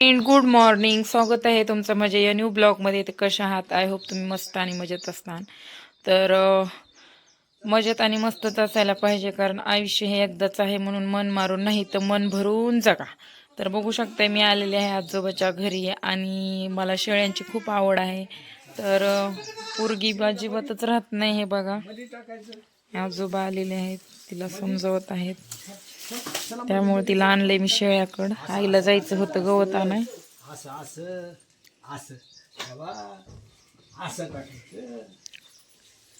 In good morning स्वागत आहे तुमचं माझ्या या न्यू ब्लॉगमध्ये ते कशा आहात? आय होप तुम्ही मस्त आणि मजेत असताल तर मजेत आणि मस्तच असायला पाहिजे कारण आयुष्य हे एकदाच आहे म्हणून मन मारून नाही तर मन भरून जगा. तर बघू शकते मी आलेले आहे आजोबाच्या घरी आणि मला शेळ्यांची खूप आवड आहे. तर पोरगी अजिबातच राहत नाही हे बघा. आजोबा आलेले आहेत. तिला समजवत आहेत. त्यामुळे तिला आणलंय मी शेळ्याकडं. आईला जायचं होतं गवत आणाय. असं असं असं. बाबा असं टाकायचं.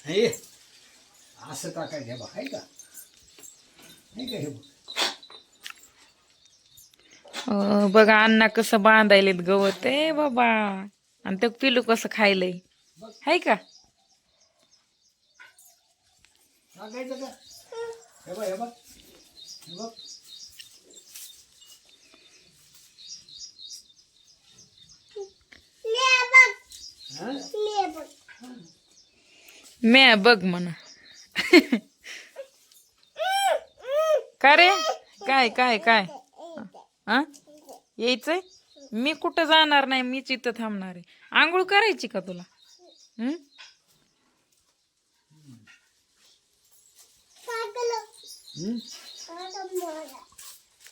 हे असं टाकायचं बा आहे का? आहे का हे बघ? अण्णा कसं बांधायलेत गवत. ए बाबा. आणि ते पिलू कसं खायलंय. हाय का? हे बघ हे बघ. हे बघ हा? म्या बघ म्हणा. का रे? काय काय काय? हा? यायचंय? मी कुठं जाणार नाही? मीच इथं थांबणार आहे. आंघोळ करायची का तुला? हं? हं?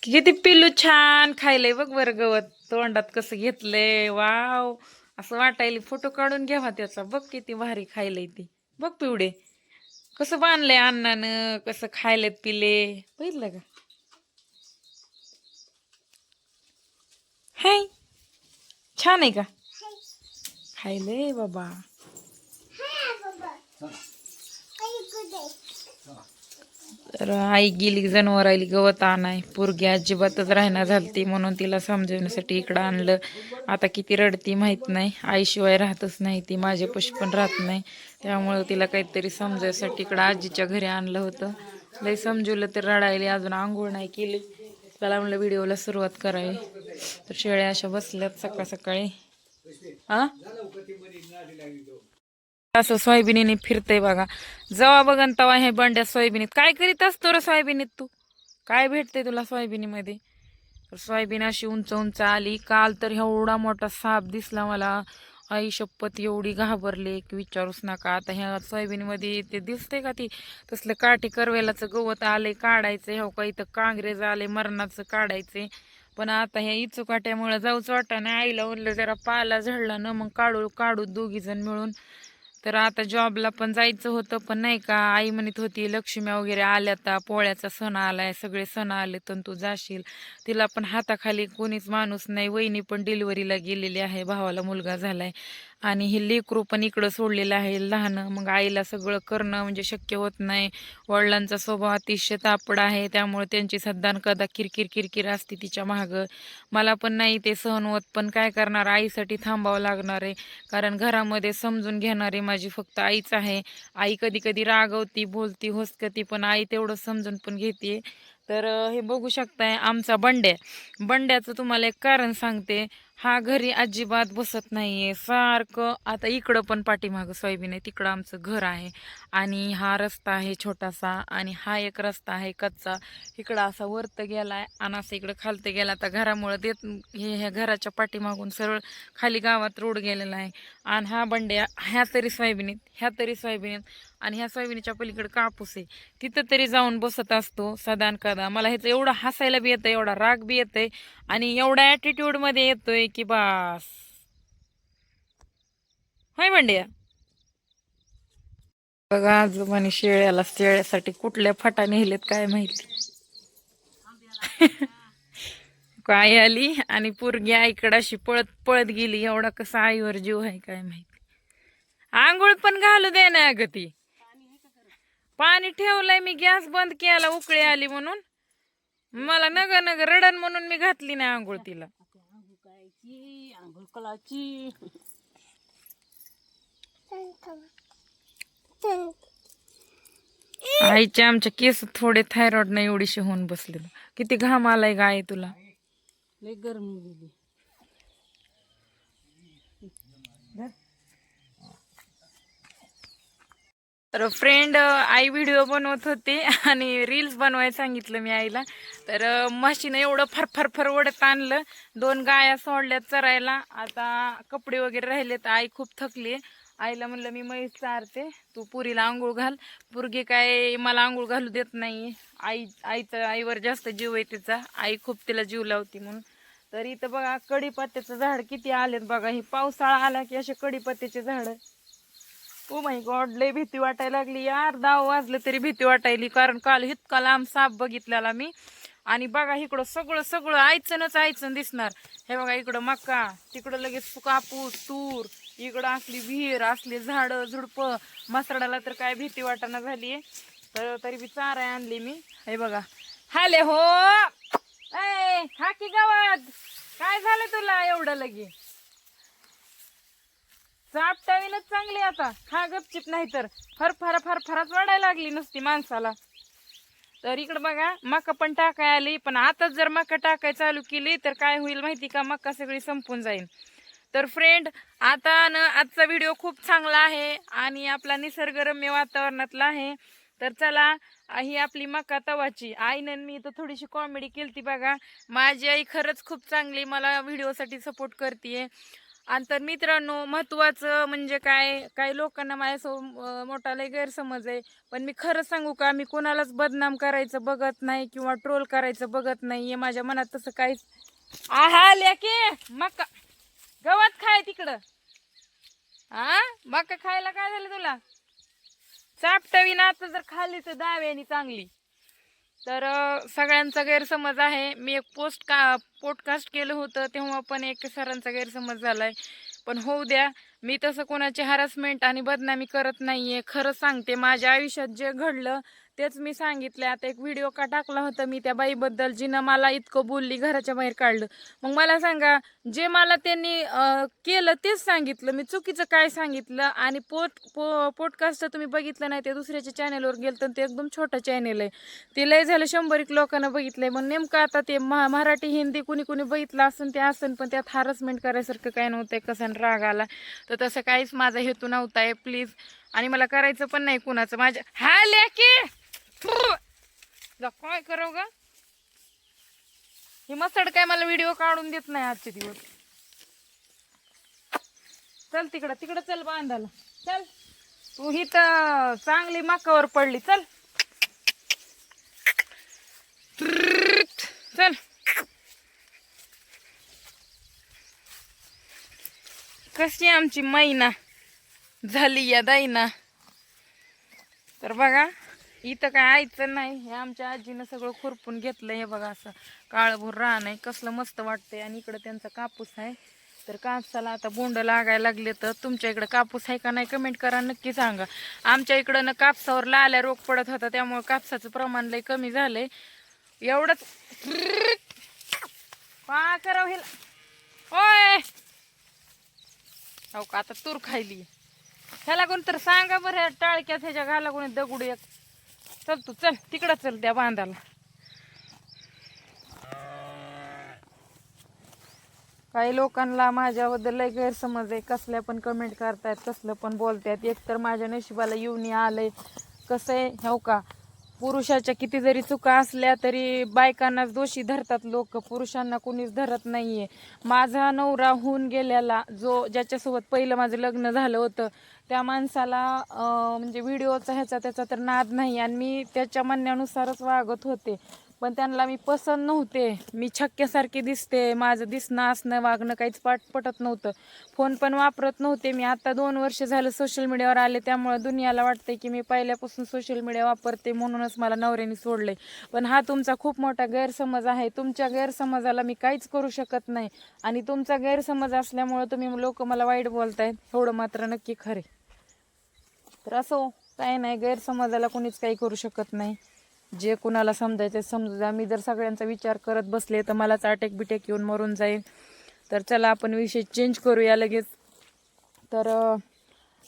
किती पिल्लू छान खायलंय बघ बरं गवत. तोंडात कसं घेतलंय. वाव. असं वाटायला फोटो काढून घ्यावा त्याचा. बघ किती भारी खायलंय ती. बघ पिवडे. कसं बांधलंय अण्णानं कसं खायलेत पिले. बघितलं का? हाय. छान आहे का? खायलंय बाबा. तर आई गेली जनावर आली गवत आणाय. पोरगी अजिबातच राहणार झालती म्हणून तिला समजवण्यासाठी इकडं आणलं. आता किती रडती माहीत नाही. आईशिवाय राहतच नाही ती माझे पशी पण राहत नाही. त्यामुळं तिला काहीतरी समजायसाठी इकडं आजीच्या घरी आणलं होतं. लय समजवलं तर रडायली अजून आंघोळ नाही केली. त्याला म्हणलं व्हिडिओला सुरुवात करावी. तर शेळ्या अशा बसल्यात सकाळ सकाळी. हा असं सोयाबीनीने फिरते बघा. जवा बघन तवा हे बंड्या सोयाबीनीत. काय करीत असतो रे सोयाबीनीत तू? काय भेटते तुला सोयाबीनीमध्ये? सोयाबीन अशी उंच उंच आली. काल तर एवढा मोठा साप दिसला मला. आई शपथ एवढी घाबरले की विचारूच नका. आता ह्या सोयाबीनमध्ये ते दिसते का ती? तसलं काठी करवेलाचं गवत आले काढायचं ह्या हो का इथं कांग्रेज आले मरणाचं काढायचे पण आता ह्या इचुकाट्यामुळे जाऊच वाटा नाही आईला म्हणलं जरा पाला झडला ना मग काढू काढू दोघी जण मिळून. तर आता जॉबला पण जायचं होतं पण नाही का आई म्हणत होती लक्ष्म्या वगैरे आल्या आता पोळ्याचा सण आलाय सगळे सण आले तर तू जाशील. तिला पण हाताखाली कोणीच माणूस नाही वहिनी पण डिलिव्हरीला गेलेली आहे भावाला मुलगा झालाय. आणि हे लेकरू पण इकडं सोडलेलं आहे लहान. मग आईला सगळं करणं म्हणजे शक्य होत नाही. वडिलांचा स्वभाव अतिशय तापड आहे त्यामुळे त्यांची सद्दान कदा किरकिर किरकिर असते तिच्या मागं. मला पण नाही ते सहन होत पण काय करणार? आईसाठी थांबावं लागणार आहे. कारण घरामध्ये समजून घेणारी माझी फक्त आईच आहे. आई कधी कधी रागवती बोलती होसकती पण आई तेवढं समजून पण घेते. तर हे बघू शकताय आमचा बंड्या. बंड्याचं तुम्हाला एक कारण सांगते. हा घरी अजिबात बसत नाहीये. सारखं आता इकडं पण पाठीमागं सोयाबीन आहे तिकडं आमचं घर आहे. आणि हा रस्ता आहे छोटासा आणि हा एक रस्ता आहे कच्चा. इकडं असा वरत आहे आणि असं इकडं खालतं गेला. तर घरामुळं देत हे ह्या घराच्या पाठीमागून सरळ खाली गावात रोड गेलेला आहे. आणि हा बंड्या ह्या तरी सोयाबीनीत ह्या तरी सोयाबीनीत आणि ह्या सोयाबीनच्या पलीकडे कापूस आहे. तिथं तरी जाऊन बसत असतो सदान कदा. मला ह्याचं एवढं हसायला बी येतं एवढा राग बी येतंय आणि एवढा ॲटिट्यूडमध्ये येतोय की बास. होय बंड्या? बघा आजोबाने शेळ्याला शेळ्यासाठी कुठल्या फाटा नेलेत काय माहिती. काय आली आणि पोरगी आईकडे अशी पळत पळत गेली एवढा कसा आईवर जीव आहे काय माहिती. आंघोळ पण घालू दे ना अगं ती. पाणी ठेवलंय मी गॅस बंद केला उकळी आली म्हणून. मला नग नग रडन म्हणून मी घातली नाही आंघोळ तिला. आंघोळ कलाची आईचे आमच्या केस थोडे थायरॉइड नाही एवढीशी होऊन बसले किती घाम आलाय गाय तुला? लय गरमी गेली तर फ्रेंड आई व्हिडिओ बनवत होते आणि रील्स बनवायला सांगितलं मी आईला. तर मशीनं एवढं फरफर फर ओढत आणलं. दोन गाया सोडल्यात चरायला. आता कपडे वगैरे राहिले तर आई खूप थकली आईला म्हणलं मी म्हैस चारते तू पुरीला आंघोळ घाल. पुरगी काय मला आंघोळ घालू देत नाही आई आईचं आईवर जास्त जीव आहे तिचा. आई खूप तिला जीव लावती म्हणून. तर इथं बघा कडीपत्त्याचं झाड किती आलेत बघा. हे पावसाळा आला की असे कडीपत्त्याचे झाड. ओ माय गॉड लय भीती वाटायला लागली. यार दाव वाजलं तरी भीती वाटायली. कारण काल इतका लांब साप बघितलेला मी. आणि बघा इकडं सगळं सगळं आयचनच आयचन दिसणार. हे बघा इकडं मका तिकडं लगेच कापूस तूर इकडं असली विहीर असली झाडं झुडपं मसराडाला तर काय भीती वाटना झालीये. तर तरी बी चारा आणली मी. हे बघा. हाले हो! ए हा की गावात! काय झालं तुला एवढं लगे? चापटावीनच चांगली आता. हा गपचिप नाही तर फर फार फार फारच वाढायला लागली नसती माणसाला. तर इकडं बघा मका पण टाकाय आली पण आताच जर मका टाकाय चालू केली तर काय होईल माहिती का? मका सगळी संपून जाईल तर फ्रेंड आता न आजचा व्हिडिओ खूप चांगला आहे आणि आपला निसर्गरम्य वातावरणातला आहे. तर चला ही आपली मका तवाची. आईनं मी तर थोडीशी कॉमेडी केली बघा. माझी आई खरंच खूप चांगली मला व्हिडिओसाठी सपोर्ट करते आणि तर मित्रांनो महत्त्वाचं म्हणजे काय? काही लोकांना माझ्यासो मोठा लय गैरसमज आहे. पण मी खरं सांगू का? मी कोणालाच बदनाम करायचं बघत नाही किंवा ट्रोल करायचं बघत नाही आहे माझ्या मनात तसं काहीच आहा लेके मका गवत खाय तिकडं. हा मका खायला काय झालं तुला? चापटावी ना आता जर खाल्ली तर दाव्यानी चांगली. तर सगळ्यांचा गैरसमज आहे. मी एक पोस्ट का पॉडकास्ट केलं होतं तेव्हा पण एक सरांचा गैरसमज झालाय. पण होऊ द्या मी तसं कोणाची हरासमेंट आणि बदनामी करत नाहीये. खरं सांगते माझ्या आयुष्यात जे घडलं तेच मी सांगितलं आता एक व्हिडिओ का टाकला होता मी त्या बाईबद्दल जिनं मला इतकं बोलली घराच्या बाहेर काढलं. मग मला सांगा जे मला त्यांनी केलं तेच सांगितलं. मी चुकीचं काय सांगितलं? आणि पोट पो पॉडकास्ट तुम्ही बघितलं नाही ते दुसऱ्याच्या चॅनेलवर गेलं तर ते एकदम छोटं चॅनेल आहे. ते लय झालं शंभर एक लोकांना बघितलंय. मग नेमकं आता ते मराठी हिंदी कुणी कुणी बघितलं असन ते असन पण त्यात हॅरसमेंट करायसारखं काय नव्हतंय कसं राग आला. तर तसं काहीच माझा हेतू नव्हता आहे प्लीज आणि मला करायचं पण नाही कुणाचं. माझ्या हा लेकी! काय करावं ग? ही मसड काय मला व्हिडिओ काढून देत नाही आजचे दिवस. चल तिकडं तिकडं चल बांधायला. चल. तू ही तर चांगली माकावर पडली. चल. चल. कशी आमची मैना झाली या दाईना. तर बघा इथं काय आयचं नाही. हे आमच्या आजीनं सगळं खुरपून घेतलं हे बघा असं. काळभोर रान आहे. कसलं मस्त वाटतंय. आणि इकडं त्यांचा कापूस आहे. तर कापसाला आता बोंड लागायला लागले तर तुमच्या इकडं कापूस आहे का नाही कमेंट करा. नक्की सांगा. आमच्या इकडं ना कापसावर लाल्या रोग पडत होता. त्यामुळे कापसाचं प्रमाण लय कमी झालंय. एवढंच पा करावं हो हिला. होय हो का? आता तूर खायली. ह्याला कोण तर सांगा बरं. ह्या टाळक्यात ह्याच्या घाला कोणी दगड एक. चल तू चल तिकडं चल त्या बांधाला. काही लोकांना माझ्याबद्दल लय गैरसमज आहे. कसल्या पण कमेंट करतायत कसलं पण बोलतायत. एकतर माझ्या नशिबाला येऊन आलंय. कसं आहे? हो का? पुरुषाच्या किती जरी चुका असल्या तरी बायकांनाच दोषी धरतात लोक. पुरुषांना कुणीच धरत नाहीये. माझा नवरा होऊन गेलेला जो ज्याच्यासोबत पहिलं माझं लग्न झालं होतं त्या माणसाला म्हणजे व्हिडिओचा ह्याचा त्याचा तर नाद नाही. आणि मी त्याच्या म्हणण्यानुसारच वागत होते. पण त्यांना मी पसंत नव्हते. मी छक्क्यासारखी दिसते माझं दिसणं असणं वागणं काहीच पाठ पटत नव्हतं. फोन पण वापरत नव्हते. मी आता दोन वर्ष झालं सोशल मीडियावर आले त्यामुळे दुनियाला वाटते की मी पहिल्यापासून सोशल मीडिया वापरते म्हणूनच मला नवऱ्याने सोडले पण हा तुमचा खूप मोठा गैरसमज आहे. तुमच्या गैरसमजाला मी काहीच करू शकत नाही. आणि तुमचा गैरसमज असल्यामुळे तुम्ही लोक मला वाईट बोलतायत. एवढं मात्र नक्की खरे तर असो हो, काय नाही. गैरसमजाला कोणीच काही करू शकत नाही. जे कुणाला समजायचं समजू द्या मी जर सगळ्यांचा विचार करत बसले तर मलाच अटॅक बिटॅक येऊन मरून जाईल. तर चला आपण विषय चेंज करूया लगेच. तर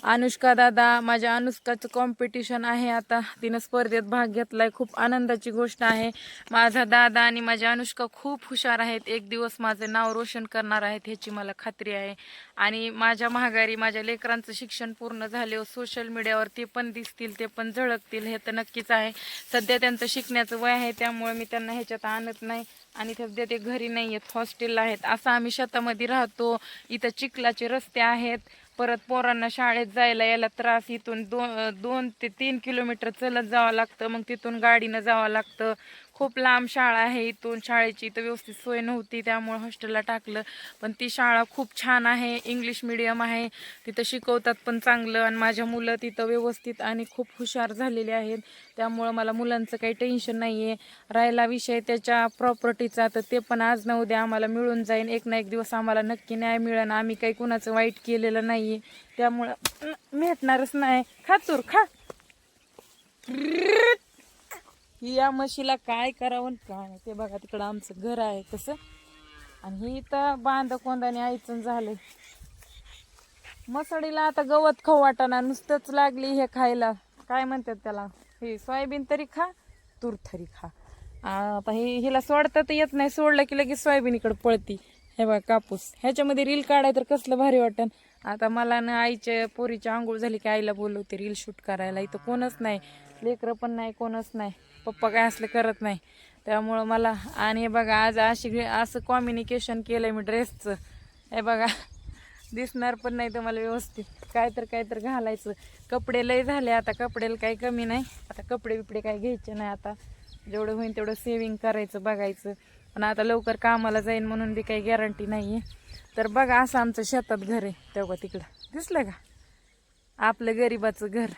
अनुष्का दादा माझ्या अनुष्काचं कॉम्पिटिशन आहे आता. तिनं स्पर्धेत भाग घेतलाय. खूप आनंदाची गोष्ट आहे. माझा दादा आणि माझ्या अनुष्का खूप हुशार आहेत. एक दिवस माझं नाव रोशन करणार आहेत ह्याची मला खात्री आहे. आणि माझ्या महागारी माझ्या लेकरांचं शिक्षण पूर्ण झाले सोशल मीडियावर ते पण दिसतील ते पण झळकतील हे तर नक्कीच आहे. सध्या त्यांचं शिकण्याचं वय आहे त्यामुळे मी त्यांना ह्याच्यात आणत नाही. आणि सध्या ते घरी नाही आहेत हॉस्टेलला आहेत. असं आम्ही शेतामध्ये राहतो. इथं चिखलाचे रस्ते आहेत. परत पोरांना शाळेत जायला यायला त्रास इथून दोन दोन ते तीन किलोमीटर चलत जावं लागतं मग तिथून गाडीनं जावं लागतं. खूप लांब शाळा आहे इथून. शाळेची इथं व्यवस्थित सोय नव्हती त्यामुळे हॉस्टेलला टाकलं. पण ती शाळा खूप छान आहे इंग्लिश मिडियम आहे. तिथं शिकवतात पण चांगलं आणि माझ्या मुलं तिथं व्यवस्थित आणि खूप हुशार झालेले आहेत. त्यामुळं मला मुलांचं काही टेन्शन नाही आहे राहिला विषय त्याच्या प्रॉपर्टीचा तर ते पण आज न उद्या आम्हाला मिळून जाईल एक ना एक दिवस आम्हाला नक्की न्याय मिळेल. आम्ही काही कुणाचं वाईट केलेलं नाही आहे त्यामुळं भेटणारच नाही. खा तूर खा. ही या म्हशीला काय करावं काय नाही. ते बघा तिकडं आमचं घर आहे तसं. आणि ही तर बांध कोंदाने आईचं झालंय. मसडीला आता गवत खाऊ वाटाना नुसतंच लागली हे खायला. काय म्हणतात त्याला? हे सोयाबीन तरी खा तूर तरी खा. आता हे हिला सोडता तर येत नाही. सोडलं की लगेच सोयाबीन इकडे पळती. हे बघा कापूस. ह्याच्यामध्ये रील काढाय तर कसलं भारी वाटन. आता मला ना आईच्या पोरीची आंघोळ झाली की आईला बोलवते रील शूट करायला. इथं कोणच नाही. लेकरं पण नाही कोणच नाही. पप्पा काय असलं करत नाही. त्यामुळं मला आणि हे बघा आज अशी असं कॉम्युनिकेशन केलंय मी ड्रेसचं हे बघा दिसणार पण नाही तुम्हाला व्यवस्थित. काय तर काय तर घालायचं. कपडे लय झाले आता कपड्याला काही कमी नाही. आता कपडे बिपडे काही घ्यायचे नाही आता. जेवढं होईल तेवढं सेविंग करायचं बघायचं. पण आता लवकर कामाला जाईन म्हणून बी काही गॅरंटी नाही आहे तर बघा असं आमचं शेतात घर आहे. तेव्हा तिकडं. दिसलं का? आपलं गरिबाचं घर.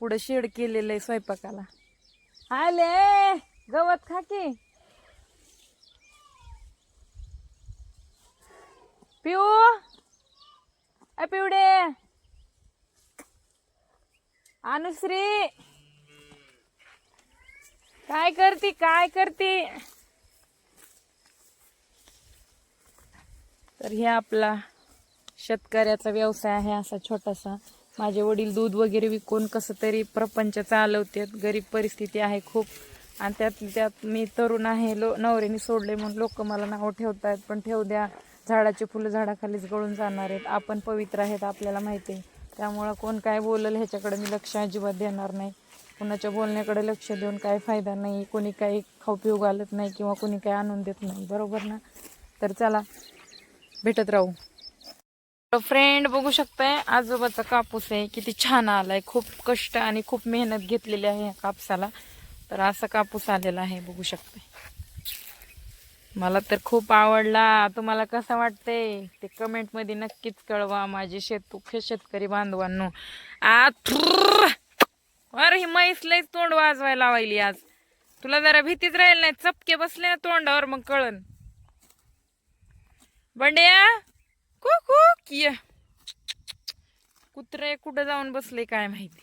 पुढं शेड केलेलं आहे स्वयंपाकाला. आले. गवत खा की. पिऊ. अ पिवडे. अनुश्री. काय करती काय करती? तर हे आपला शेतकऱ्याचा व्यवसाय आहे असा छोटासा. माझे वडील दूध वगैरे विकून कसं तरी प्रपंच चालवतात. गरीब परिस्थिती आहे खूप. आणि त्यात त्यात मी तरुण आहे लो नवऱ्याने सोडले म्हणून लोक मला नावं ठेवत आहेत पण ठेवू द्या झाडाचे फुलं झाडाखालीच गळून जाणार आहेत. आपण पवित्र आहेत आपल्याला माहिती आहे. त्यामुळं कोण काय बोलल ह्याच्याकडे मी लक्ष अजिबात देणार नाही. कुणाच्या बोलण्याकडे लक्ष देऊन काय फायदा नाही. कोणी काही खाऊ पिऊ घालत नाही किंवा कोणी काही आणून देत नाही. बरोबर ना? तर चला भेटत राहू. फ्रेंड बघू शकताय आजोबाचा कापूस आहे किती छान आलाय. खूप कष्ट आणि खूप मेहनत घेतलेली आहे या कापसाला. तर असा कापूस आलेला आहे बघू शकताय. मला तर खूप आवडला. तुम्हाला कसं वाटतंय? ते कमेंटमध्ये नक्कीच कळवा माझे शेत शेतकरी बांधवांनो. आ अरे ही म्हैस लय तोंड वाजवायला लावायली आज. तुला जरा भीतीच राहील नाही? चपके बसले ना तोंडावर मग कळन. बंड्या! कुकू कुत्रे कुठं जाऊन बसले काय माहिती?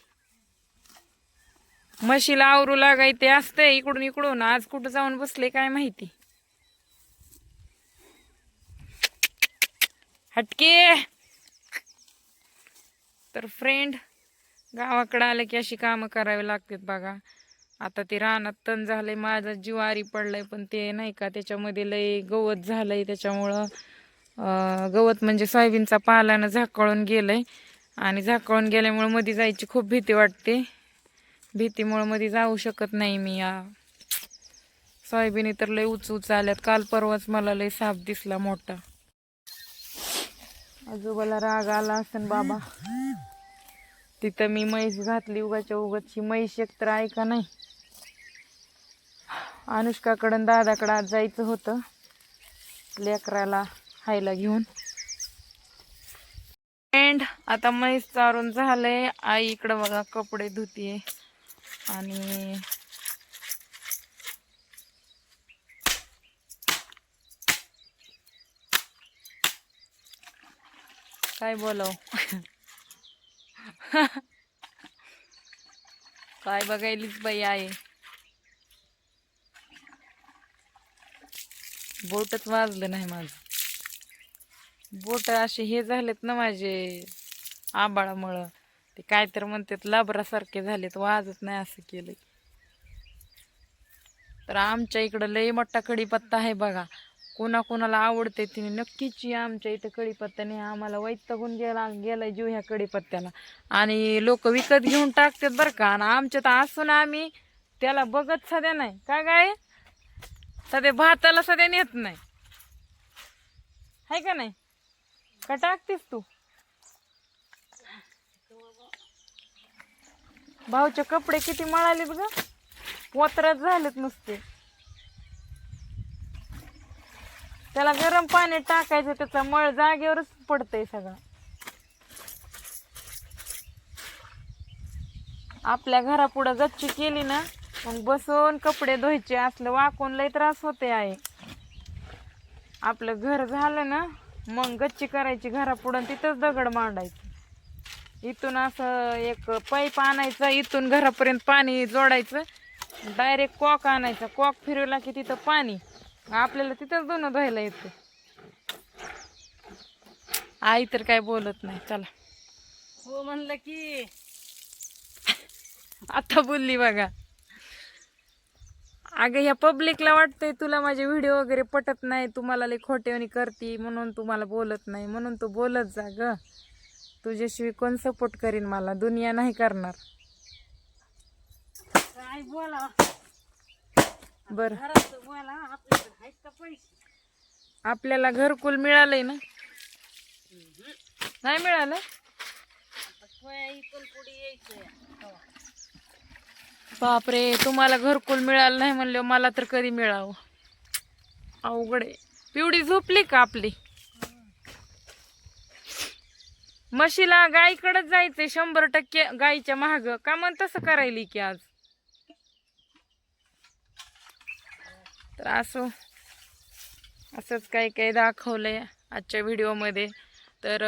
म्हशीला आवरू लागायते असते इकडून इकडून आज कुठं जाऊन बसले काय माहिती? हटके. तर फ्रेंड गावाकडं आलं की अशी कामं करावी लागतात बघा. आता ते रानात तण झालंय माझा ज्वारी पडलाय पण ते नाही का त्याच्यामध्ये लय गवत झालंय त्याच्यामुळं. गवत म्हणजे सोयाबीनचा पालानं झाकळून गेलंय. आणि झाकळून गेल्यामुळं मध्ये जायची खूप भीती वाटते. भीतीमुळं मध्ये जाऊ शकत नाही मी या. सोयाबीन तर लय उच उच आल्यात. काल परवाच मला लय साप दिसला मोठा. आजोबाला राग आला असन बाबा. तिथं मी म्हैस घातली उगाच्या उगाची. म्हैस एक तर ऐका नाही? अनुष्काकडं दादाकडं आज जायचं होतं. लेकराला खायला घेऊन. अँड आता म्हैस चारून झालंय. आई इकडं बघा कपडे धुतीये. आणि काय बोलाव? काय बघायलीच बाई आहे बोटच वाजलं नाही माझं. बोट असे हे झालेत ना माझे आबाळामुळं. ते काय तर म्हणतात लाबरासारखे झालेत वाजत नाही असं केलं तर आमच्या इकडं लई मोठा कढीपत्ता आहे बघा. कोणाकोणाला आवडते तिने नक्कीच आमच्या इथं कढीपत्त्याने आम्हाला वैतगून गेला गेलाय जीव ह्या कढीपत्त्याला. आणि लोक विकत घेऊन टाकतात बरं का. आणि आमच्यात असून आम्ही त्याला बघत सध्या नाही. काय काय सध्या भाताला सध्या नेत नाही. आहे का नाही? का टाकतेस तू. भाऊचे कपडे किती मळालेत ग? वत्रात झालेत नुसते. त्याला गरम पाण्यात टाकायचं त्याचा मळ जागेवरच पडतंय सगळं. आपल्या घरापुढं गच्ची केली ना मग बसून कपडे धुवायचे असलं वाकून लय त्रास होते आहे आपलं घर झालं ना मग गच्ची करायची घरापुढं तिथंच दगड मांडायचं. इथून असं एक पाईप आणायचा इथून घरापर्यंत पाणी जोडायचं. डायरेक्ट कॉक आणायचा. कॉक फिरवला की तिथं पाणी. आपल्याला तिथंच दोन धुवायला येतं. आई तर काय बोलत नाही. चला. हो म्हणलं की. आता बोलली बघा. अगं ह्या पब्लिकला वाटतंय तुला माझे व्हिडिओ वगैरे पटत नाही तुम्हाला लई खोटेवणी करती म्हणून तुम्हाला बोलत नाही म्हणून तू बोलत जा ग. तुझ्याशिवाय कोण सपोर्ट करीन मला? दुनिया नाही करणार. काय बोला बर. घरात बोला आपल्याकडे आहेत का पैसे? आपल्याला घरकुल मिळालंय ना? नाही मिळालं? आता सोया इथून पुढे यायचं बापरे तुम्हाला घरकुल मिळालं नाही म्हणलं मला तर कधी मिळावं? अवघड आहे. पिवडी झोपली का आपली? म्हशीला गाईकडेच जायचंय शंभर टक्के गाईच्या महाग का म्हण तसं करायली की आज? तर असो असंच काही काही दाखवलंय आजच्या व्हिडिओमध्ये तर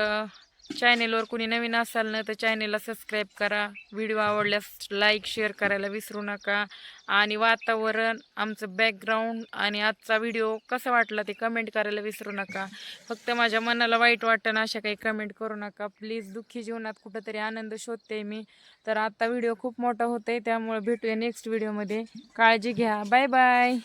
चॅनेलवर कुणी नवीन असाल ना तर चॅनेलला सबस्क्राईब करा. व्हिडिओ आवडल्यास लाईक शेअर करायला विसरू नका. आणि वातावरण आमचं बॅकग्राऊंड आणि आजचा व्हिडिओ कसा वाटला ते कमेंट करायला विसरू नका. फक्त माझ्या मनाला वाईट वाटतं ना अशा काही कमेंट करू नका. प्लीज दुःखी जीवनात कुठंतरी आनंद शोधते मी. तर आता व्हिडिओ खूप मोठा होतोय त्यामुळे भेटूया नेक्स्ट व्हिडिओमध्ये काळजी घ्या. Bye bye